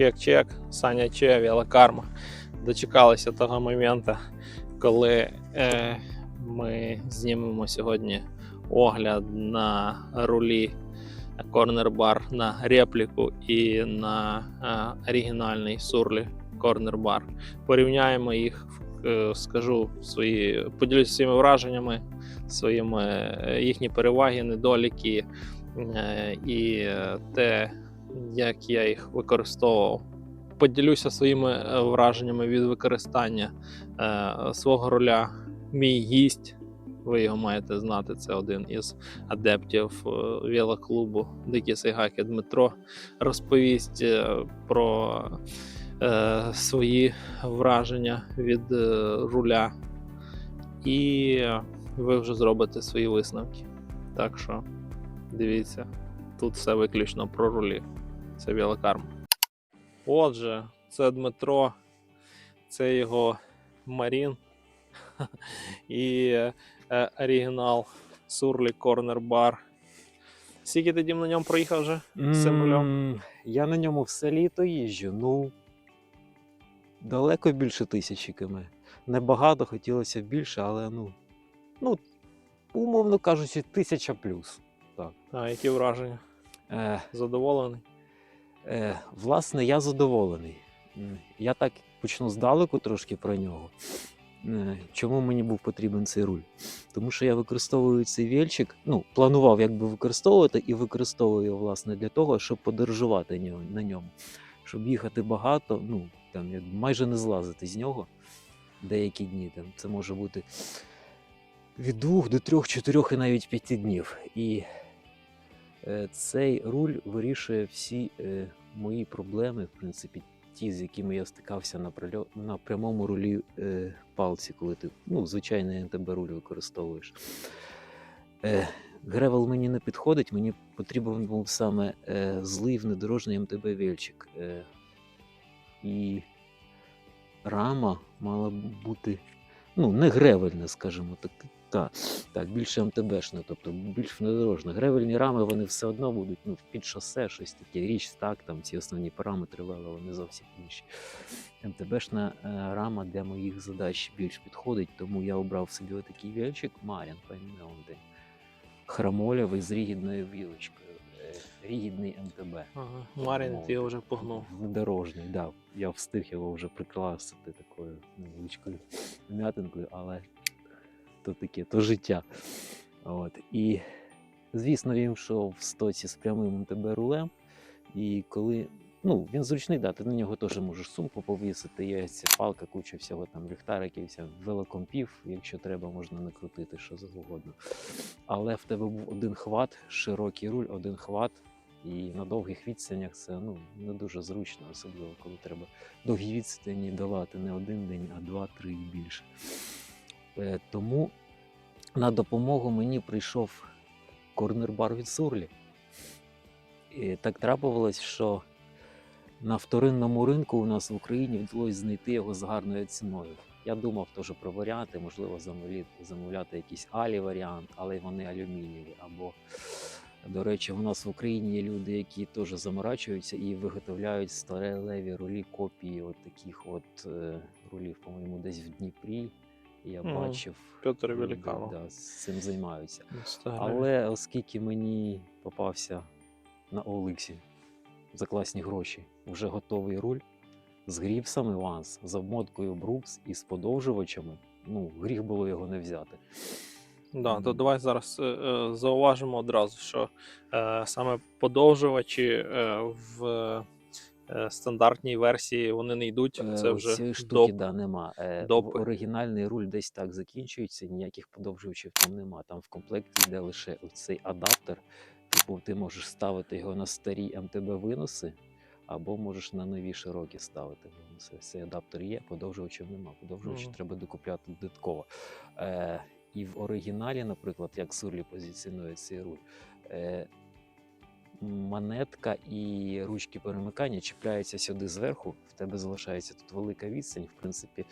Чек-чек, Саня Че, Велокарма. Дочекалися того моменту, коли е, ми знімемо сьогодні огляд на рулі Bar на репліку і на е, оригінальний Сурлі Bar. Порівняємо їх, е, скажу свої, поділюся своїми враженнями, своїми е, їхні переваги, недоліки е, і е, те, як я їх використовував. Поділюся своїми е, враженнями від використання е, свого руля. Мій гість, ви його маєте знати, це один із адептів е, велоклубу Дикі Сайгаки Дмитро. Розповість е, про е, свої враження від е, руля, і ви вже зробите свої висновки. Так що дивіться, тут все виключно про рулі. Це велокарм. Отже, це Дмитро, це його Марін і е, оригінал Сурлі Corner Bar. Скільки ти дім на ньому проїхав вже? з цим рулем? Я на ньому все літо їжджу. Ну далеко більше тисячі км. Небагато, хотілося більше, але ну, ну умовно кажучи, тисяча плюс. Так. А, які враження? Е, Задоволений? Е, власне, я задоволений. Я так почну здалеку трошки про нього. Е, Чому мені був потрібен цей руль? Тому що я використовую цей вільчик, ну, планував якби використовувати і використовую його, власне, для того, щоб подорожувати на ньому. Щоб їхати багато, ну, там, майже не злазити з нього деякі дні. Там, це може бути від двох до трьох, чотирьох і навіть п'яти днів. І Цей руль вирішує всі е, мої проблеми, в принципі, ті, з якими я стикався на, на прямому рулі е, палці, коли ти ну, звичайний НТБ руль використовуєш. Е, Гревел мені не підходить, мені потрібен був саме е, злий внедорожний МТБ вільчик. Е, і рама мала бути ну, не гревельна, скажімо так. Та, так, більше МТБшне, тобто більш внедорожне. Гревельні рами вони все одно будуть ну, під шосе, щось таке. Річ так, там ці основні параметри вели, вони зовсім інші. МТБшна е, рама для моїх задач більш підходить, тому я обрав собі отакий вільчик Марін Паймеонди. Храмолявий з рігідною вілочкою. Е, рігідний МТБ. Ага. Марін, ти його вже погнув. Внедорожний, да. Я встиг його вже прикласти такою невеличкою м'ятинкою, але то таке, то життя. От. І, звісно, він йшов в стоці з прямим МТБ рулем. І коли. Ну, він зручний, да, ти на нього теж можеш сумку повісити, є ця палка, куча всього там ліхтариків, велокомпів, якщо треба, можна накрутити що завгодно. Але в тебе був один хват, широкий руль, один хват, і на довгих відстанях це ну, не дуже зручно, особливо коли треба довгі відстані долати не один день, а два-три і більше. Е, Тому на допомогу мені прийшов корнер-бар від Сурлі. І так трапилось, що на вторинному ринку у нас в Україні вдалося знайти його з гарною ціною. Я думав теж про варіанти, можливо, замовляти, замовляти якийсь алі варіант, але вони алюмінієві. Або, до речі, у нас в Україні є люди, які теж заморачуються і виготовляють старелеві рулі копії от таких от е, рулів, по-моєму, десь в Дніпрі. Я Мгм. бачив, Петр Великанов. да, з цим займаються. Але оскільки мені попався на Оликсі за класні гроші вже готовий руль з гріпсами Ванс, з обмоткою Брукс і з подовжувачами, ну, гріх було його не взяти. Да, то давай зараз е, е, зауважимо одразу, що е, саме подовжувачі е, в е, стандартній версії вони не йдуть. Е, Це вже цієї штуки доп. да, нема. Е, допи. оригінальний руль десь так закінчується, ніяких подовжувачів там нема. Там в комплекті йде лише цей адаптер. Типу, ти можеш ставити його на старі МТБ виноси, або можеш на нові широкі ставити виноси. Цей адаптер є, подовжувачів нема. Подовжувачі Мгм. треба докупляти додатково. Е, і в оригіналі, наприклад, як Сурлі позиціонує цей руль. Е, Монетка і ручки перемикання чіпляються сюди зверху. В тебе залишається тут велика відстань. В принципі,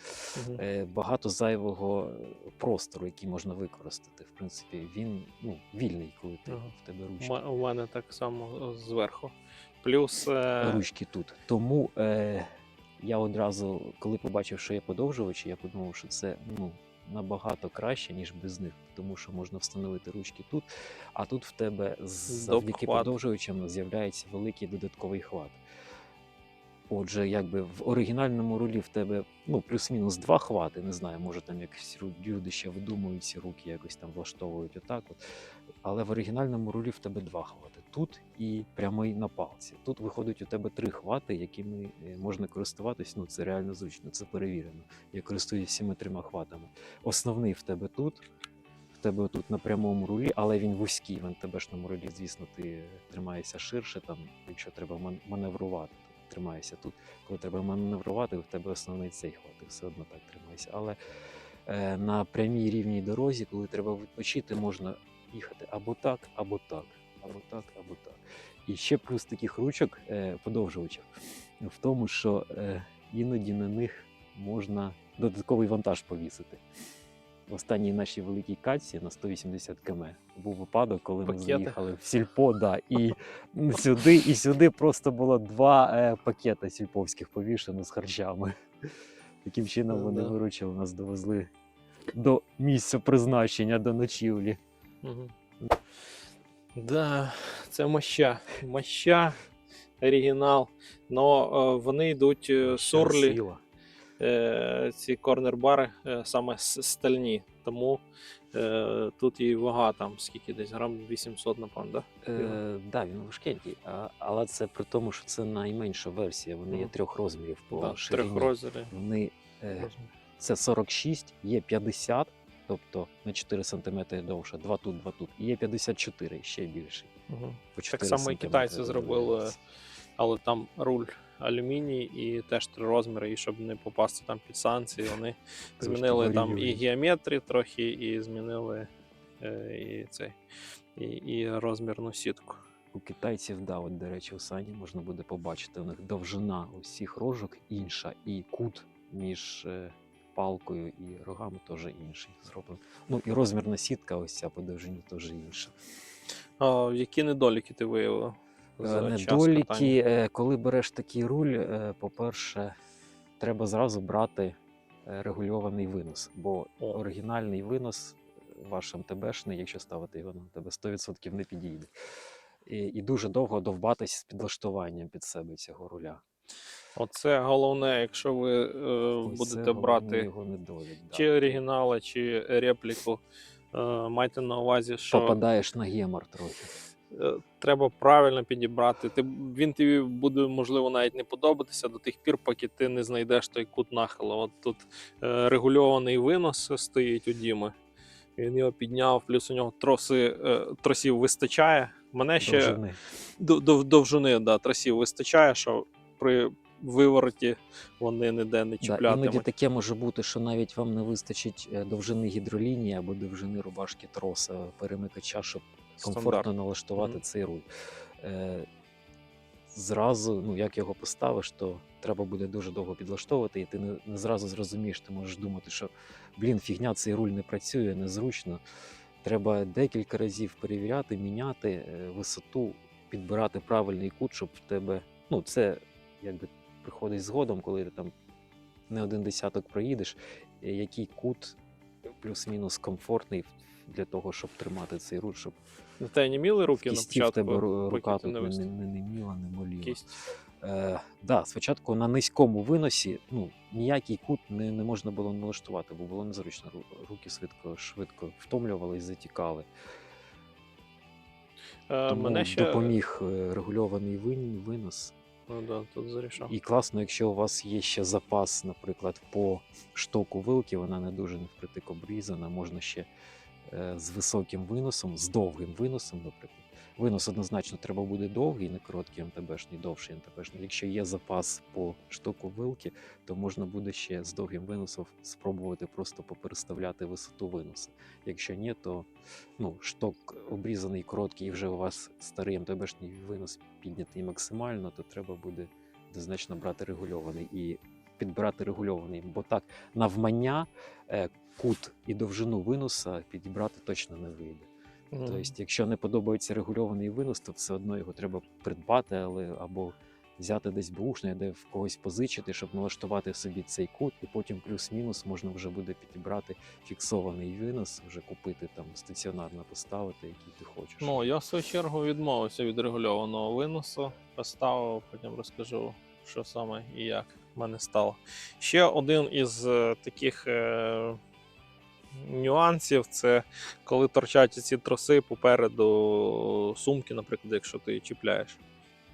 е, багато зайвого простору, який можна використати. В принципі, він ну, вільний, коли ти Ага. в тебе ручки. У мене так само е, зверху Плюс е, ручки тут. Тому е, я одразу, коли побачив, що є подовжувачі, я подумав, що це ну, набагато краще, ніж без них, тому що можна встановити ручки тут, а тут в тебе завдяки хват. подовжувачам з'являється великий додатковий хват. Отже, якби в оригінальному рулі в тебе ну, плюс-мінус два хвати. Не знаю, може там якось ру- люди ще видумують ці руки, якось там влаштовують отак. От. Але в оригінальному рулі в тебе два хвати. Тут і прямий на палці. Тут виходить у тебе три хвати, якими е, можна користуватись. Ну це реально зручно, це перевірено. Я користуюся всіма трьома хватами. Основний в тебе тут. В тебе тут на прямому рулі, але він вузький. В НТБшному рулі, звісно, ти тримаєшся ширше, там, якщо треба ман- маневрувати, то тримаєшся тут. Коли треба маневрувати, в тебе основний цей хват, ти все одно так тримаєшся. Але е, на прямій рівній дорозі, коли треба відпочити, можна їхати або так, або так, або так, або так. І ще плюс таких ручок е, подовжувачів в тому, що е, іноді на них можна додатковий вантаж повісити. В останній нашій великій катці на 180 км був випадок, коли ми заїхали в сільпо, да, і сюди, і сюди просто було два е, пакета сільповських повішено з харчами. Таким чином Ну вони да. виручили, нас довезли до місця призначення, до ночівлі. Угу. Да, це моща. Моща, оригінал. Но е, вони йдуть е, сурлі, е, ці корнер-бари саме стальні. Тому е, тут і вага там скільки десь грам 800, напевно, да? Е, да, він важкенький, а, але це при тому, що це найменша версія. Вони є трьох розмірів по Да, ширині. трьох розмірів. Вони е, це 46, є 50, тобто на 4 см довше, два тут, два тут. І є 54, ще більший. Угу. Так само і китайці зробили, але там руль алюміній і теж три розміри, і щоб не попасти там під санкції, вони змінили там і геометрію трохи, і змінили е, і, цей, і, і розмірну сітку. У китайців, да, от, до речі, у Сані можна буде побачити, у них довжина усіх рожок інша, і кут між е, палкою і рогами теж інший зроблений. Ну і розмірна сітка, ось ця по довжині теж інша. А, які недоліки ти виявив? Е, за? Недоліки, е, коли береш такий руль, е, по-перше, треба зразу брати регульований винос, бо оригінальний винос ваш МТБшний, якщо ставити його на тебе 100% не підійде. І, і дуже довго довбатись з підлаштуванням під себе цього руля. Оце головне, якщо ви е, будете брати його недолік. Да. чи оригінали, чи репліку, е, майте на увазі, що Попадаєш на гемор трохи. е, треба правильно підібрати. Ти, він тобі буде, можливо, навіть не подобатися до тих пір, поки ти не знайдеш той кут нахилу. От тут е, регульований винос стоїть у Діми. Він його підняв, плюс у нього троси, е, тросів вистачає. Мене ще Довжини. до, до, довжини да, тросів вистачає, що при вивороті вони ніде не Да, іноді таке може бути, що навіть вам не вистачить е, довжини гідролінії або довжини рубашки троса перемикача, щоб комфортно Стандарт. налаштувати Мгм. цей руль. Е, зразу, ну як його поставиш, то треба буде дуже довго підлаштовувати, і ти не, не зразу зрозумієш, ти можеш думати, що блін, фігня, цей руль не працює, незручно. Треба декілька разів перевіряти, міняти е, висоту, підбирати правильний кут, щоб в тебе. Ну, це якби приходить згодом, коли ти там не один десяток проїдеш, е, який кут плюс-мінус комфортний для того, щоб тримати цей руль, щоб На те німіли руки на кісті в початку. тебе ру- поки рука ти тут не не, вис- не, не, не міла, не боліла. Кість. Е, да, спочатку на низькому виносі ну, ніякий кут не, не можна було налаштувати, бо було незручно. Ру- Руки швидко, швидко втомлювались, затікали. Е, Тому мене ще допоміг е, регульований вин, винос. Ну да, тут зарішав. І класно, якщо у вас є ще запас, наприклад, по штоку вилки, вона не дуже невпритик обрізана, можна ще е, з високим виносом, з довгим виносом, наприклад. Винос однозначно треба буде довгий, не короткий МТБшний, довший МТБшний. Якщо є запас по штоку вилки, то можна буде ще з довгим виносом спробувати просто попереставляти висоту виноса. Якщо ні, то ну, шток обрізаний короткий, і вже у вас старий МТБшний винос піднятий максимально, то треба буде однозначно брати регульований і підбирати регульований, бо так навмання е, кут і довжину виноса підібрати точно не вийде. Мгм. Тобто, якщо не подобається регульований винос, то все одно його треба придбати, але або взяти десь бушне, де в когось позичити, щоб налаштувати собі цей кут, і потім плюс-мінус можна вже буде підібрати фіксований винос, вже купити там стаціонарно поставити, який ти хочеш. Ну, я в свою чергу відмовився від регульованого виносу, поставив, потім розкажу, що саме і як в мене стало. Ще один із е, таких е, нюансів це коли торчать ці троси попереду сумки, наприклад, якщо ти її чіпляєш.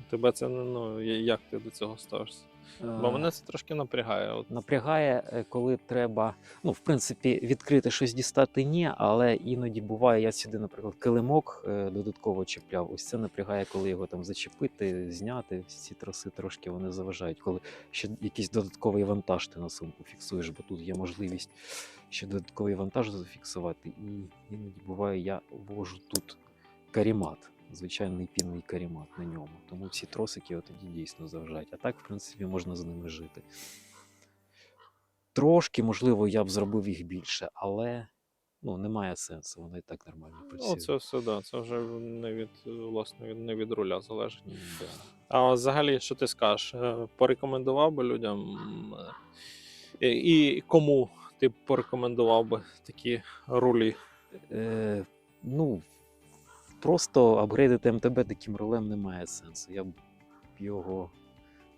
Тебе це ну, як ти до цього ставишся? Бо Е, мене це трошки напрягає. От, Напрягає, е, коли треба, ну, в принципі, відкрити щось дістати ні, але іноді буває, я сюди, наприклад, килимок е, додатково чіпляв. Ось це напрягає, коли його там зачепити, зняти. Ці троси трошки вони заважають, коли ще якийсь додатковий вантаж ти на сумку фіксуєш, бо тут є можливість ще додатковий вантаж зафіксувати. І іноді буває, я ввожу тут карімат. Звичайний пінний карімат на ньому. Тому ці тросики тоді дійсно заважають. А так, в принципі, можна з ними жити. Трошки, можливо, я б зробив їх більше, але ну, немає сенсу, воно і так нормально працює. ну, це все, да, це вже не від, власне, не від руля залежить. Да. А взагалі, що ти скажеш? Е, Порекомендував би людям е, і кому ти порекомендував би такі рулі? Е, ну, просто апгрейдити МТБ таким рулем немає сенсу. Я б його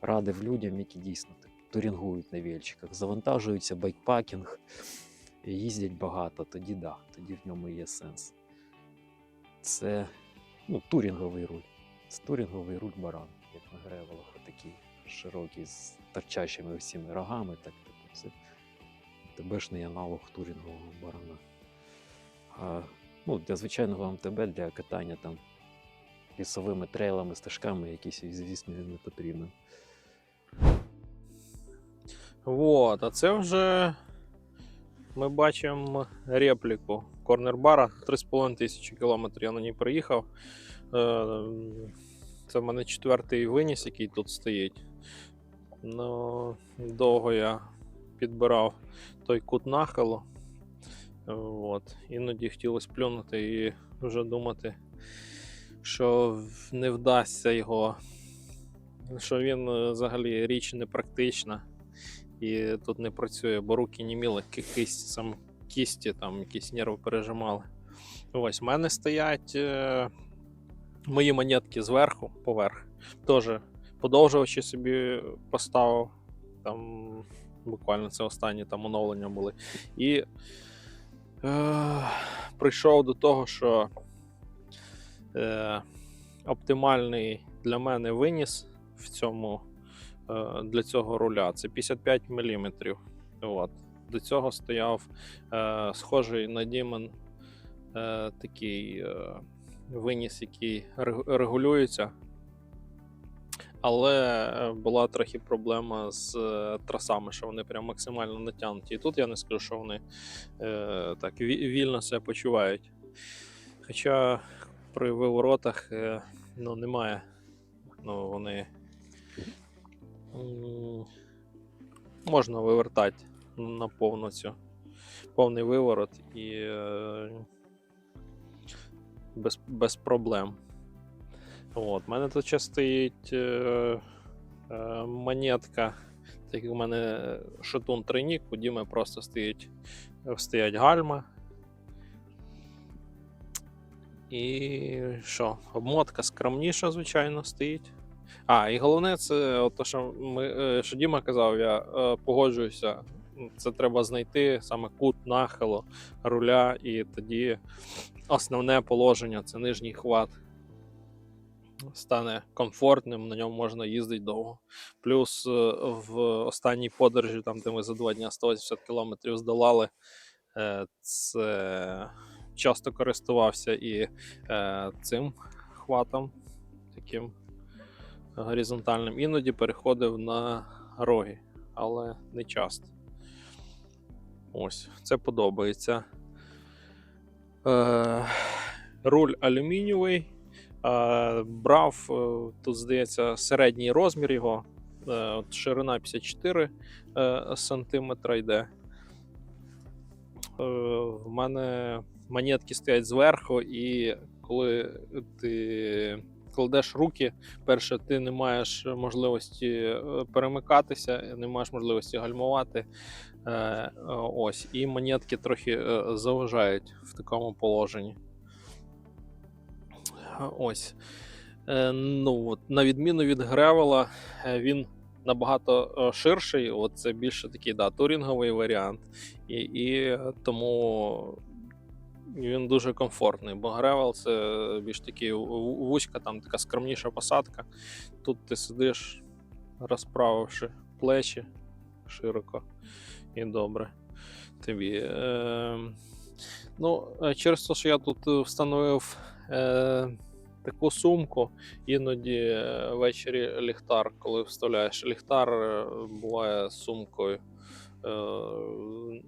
радив людям, які дійсно так турінгують на вільчиках, завантажуються, байкпакінг, їздять багато, тоді да, тоді в ньому є сенс. Це ну, турінговий руль. Це турінговий руль баран, як на гревелах, такий широкий, з торчащими всіми рогами, так типу, це ТБшний аналог турінгового барана. Ну, для звичайного МТБ, для катання там лісовими трейлами, стежками, якісь, звісно, він не потрібен. Вот, а це вже ми бачимо репліку корнербара 3,5 тисячі кілометрів. Я на ній приїхав. Е, Це в мене четвертий виніс, який тут стоїть. Ну, довго я підбирав той кут нахилу. От. Іноді хотілося плюнути і вже думати, що не вдасться його, що він е, взагалі річ непрактична і тут не працює, бо руки німіли, ки- кисть, сам кісті, там якісь нерви пережимали. Ось, в мене стоять е, мої монетки зверху, поверх. Теж подовжувачі собі поставив. Там буквально це останні там оновлення були. І прийшов до того, що е, оптимальний для мене виніс в цьому е, для цього руля це 55 мм. От. До цього стояв е, схожий на Demon е, такий е, виніс, який регулюється. Але е, була трохи проблема з е, трасами, що вони прям максимально натягнуті. І тут я не скажу, що вони е, так вільно себе почувають. Хоча при виворотах е, ну, немає. Ну, вони можна вивертати на повну повний виворот і е, без, без проблем. От, у мене тут ще стоїть е, е, монетка. Так як у мене шатун тройнік, у Діми просто стоїть, стоять гальма. І що? Обмотка скромніша, звичайно, стоїть. А, і головне, це от те, що, ми, е, що Діма казав, я е, погоджуюся. Це треба знайти саме кут нахилу руля, і тоді основне положення це нижній хват. Стане комфортним, на ньому можна їздити довго. Плюс е, в останній подорожі, там, де ми за два дні 180 км здолали, е, це часто користувався і е, цим хватом, таким горизонтальним. Іноді переходив на роги, але не часто. Ось, це подобається. Руль алюмінієвий. Е, брав, е, тут, здається, середній розмір його. Е, от ширина 54 е, см йде. В мене монетки стоять зверху, і коли ти кладеш руки, перше, ти не маєш можливості перемикатися, не маєш можливості гальмувати. Ось, і монетки трохи заважають в такому положенні. Ось. Е, Ну, на відміну від Гревела, е, він набагато е, ширший. От це більше такий да, турінговий варіант. І, і тому він дуже комфортний. Бо Гревел це більш такий вузька, там така скромніша посадка. Тут ти сидиш, розправивши плечі широко і добре тобі. Е, ну, через те, що я тут встановив таку сумку, іноді е, ввечері ліхтар, коли вставляєш ліхтар, е, буває сумкою. Е,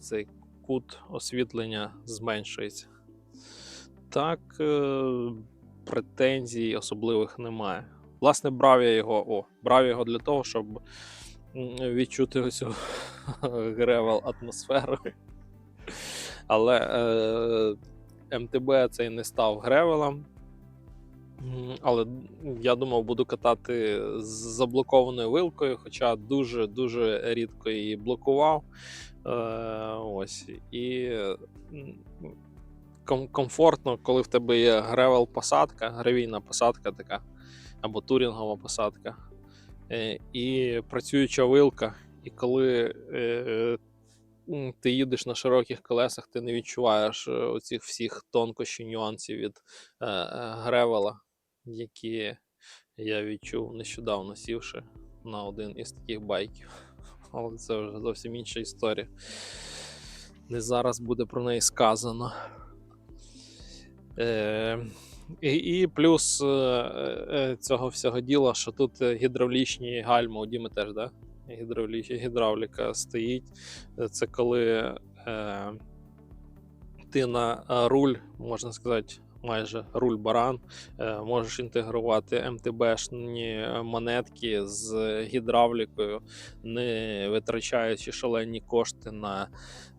цей кут освітлення зменшується. Так, претензій особливих немає. Власне, брав я його, о, брав його для того, щоб відчути оцю гревел атмосферу. Але е, МТБ цей не став гревелом. Але я думав, буду катати з заблокованою вилкою, хоча дуже-дуже рідко її блокував. Е, ось. І ком- комфортно, коли в тебе є гревел посадка, гравійна посадка така, або турінгова посадка, е, і працююча вилка. І коли е, ти їдеш на широких колесах, ти не відчуваєш е, оцих всіх тонкощів, нюансів від е, е, гревела, які я відчув нещодавно сівши на один із таких байків. Але це вже зовсім інша історія. Не зараз буде про неї сказано. Е, і, і плюс е, е, цього всього діла, що тут гідравлічні гальми, у Діми теж, да? Гідравліка стоїть. Це коли е, ти на е, руль, можна сказати, майже руль баран, е, можеш інтегрувати МТБшні монетки з гідравлікою, не витрачаючи шалені кошти на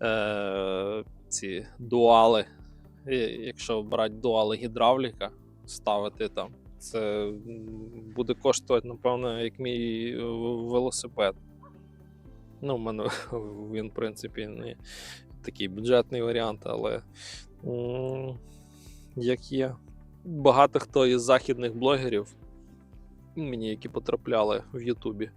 е, ці дуали. Якщо брати дуали гідравліка, ставити там, це буде коштувати, напевно, як мій е, велосипед. Ну, в мене він, в принципі, не такий бюджетний варіант, але як є. Багато хто із західних блогерів, мені які потрапляли в Ютубі,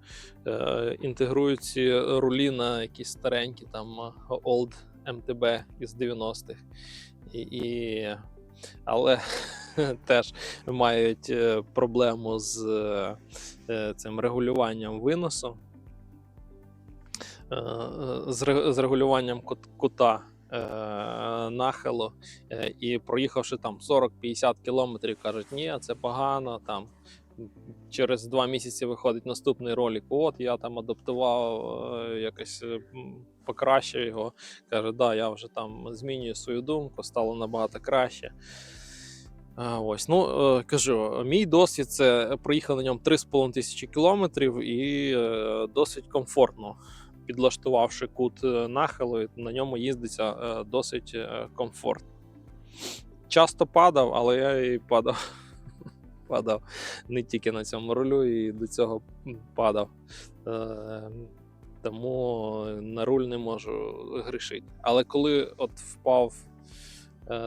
е, інтегрують ці рулі на якісь старенькі там е, Old MTB із 90-х. І, і... Але теж мають е, проблему з цим регулюванням виносу, з регулюванням кут- кута нахилу. Е, І проїхавши там 40-50 кілометрів, кажуть, ні, це погано. Там через два місяці виходить наступний ролик. От я там адаптував, е, якось е, покращив його. Каже, да, я вже там змінюю свою думку, стало набагато краще. Ось, ну е, кажу, мій досвід це проїхав на ньому 3,5 тисячі кілометрів і е, досить комфортно. Підлаштувавши кут е, нахилу, на ньому їздиться е, досить е, комфортно. Часто падав, але я і падав. Падав не тільки на цьому рулю, і до цього падав. Тому на руль не можу грішити. Але коли от впав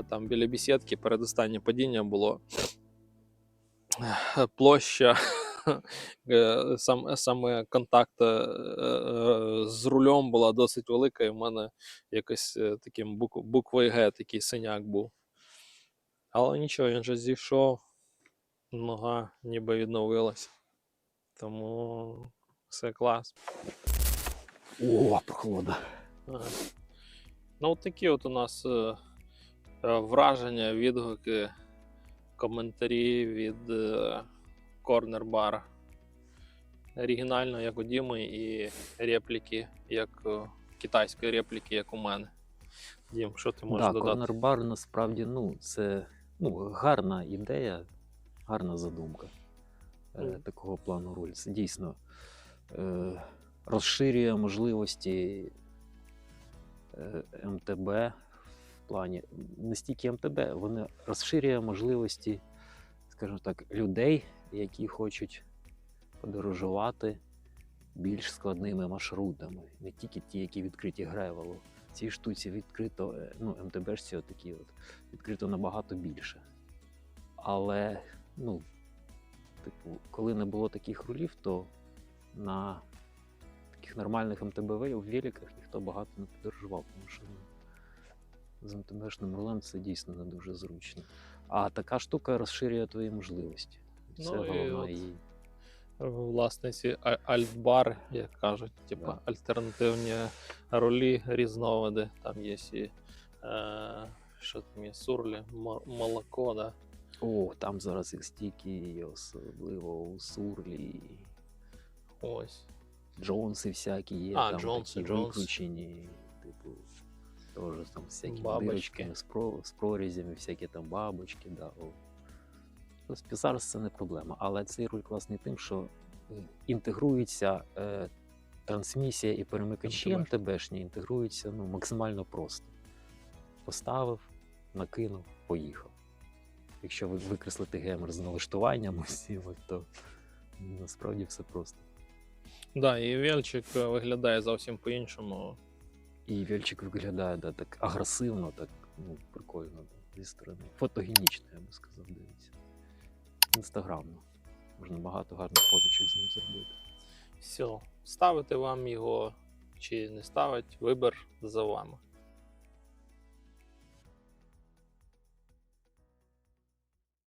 там біля бісідки, передостаннє падіння було площа. е, Сам, саме контакт е, е, з рулем була досить велика, і в мене якось е, таким бук- буквою Г такий синяк був. Але нічого, він же зійшов, нога ніби відновилась. Тому все клас. О, прохолода. Ну, от такі от у нас е, е, враження, відгуки, коментарі від е, Corner Bar. Оригінально, як у Діми, і репліки, як е, китайської репліки, як у мене. Дім, що ти можеш Да, додати? корнер-бар насправді ну, це ну, гарна ідея, гарна задумка е, такого плану руль. Це дійсно е, розширює можливості е, МТБ в плані не стільки МТБ, вони розширює можливості, скажімо так, людей, які хочуть подорожувати більш складними маршрутами, не тільки ті, які відкриті гревелу. Цій штуці відкрито, е, ну, МТБшці отакі от, відкрито набагато більше. Але, ну, типу, коли не було таких рулів, то на таких нормальних МТБ в великах ніхто багато не подорожував, тому що ну, з МТБшним рулем це дійсно не дуже зручно. А така штука розширює твої можливості. Це Ну, і головне от і Власне, ці а- альтбар, як кажуть, типу Да. альтернативні ролі, різновиди. Там є і е, що там є, сурлі, молоко, да. О, там зараз їх стільки, особливо у Сурлі, Ось. Джонси всякі є, А, там Джонси, такі Джонс. виключені, типу, теж там всякі Бабочки. дирочками з, про, з прорізями, всякі там бабочки, да. О. Тобто зараз це не проблема. Але цей руль класний тим, що е, інтегрується е, трансмісія і перемикачі МТБ. МТБшні інтегруються ну, максимально просто. Поставив, накинув, поїхав. Якщо ви викреслите гемер з налаштуванням усіми, то насправді все просто. Да, і Вельчик е, виглядає зовсім по-іншому. І Вельчик виглядає да, так агресивно, так ну, прикольно да, зі сторони. Фотогенічно, я би сказав, дивіться. Інстаграмно. Можна багато гарних фоточок з ним зробити. Все, ставити вам його чи не ставити, вибір за вами.